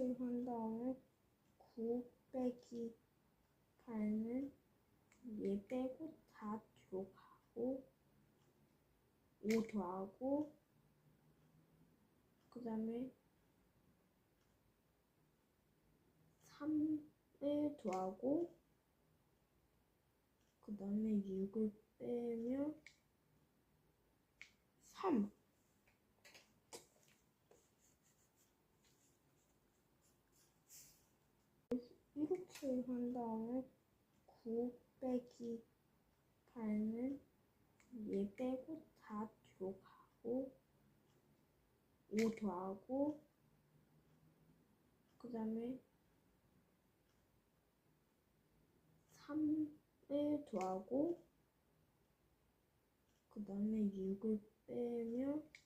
이렇게 한 다음에 9 빼기 8는 얘 빼고 다 뒤로 가고 5 더하고 그 다음에 3을 더하고 그 다음에 6을 빼면 3 이렇게 한 다음에 9 빼기 8는 얘 빼고 다 뒤로 가고 5 더하고 그 다음에 3을 더하고 그 다음에 6을 빼면 3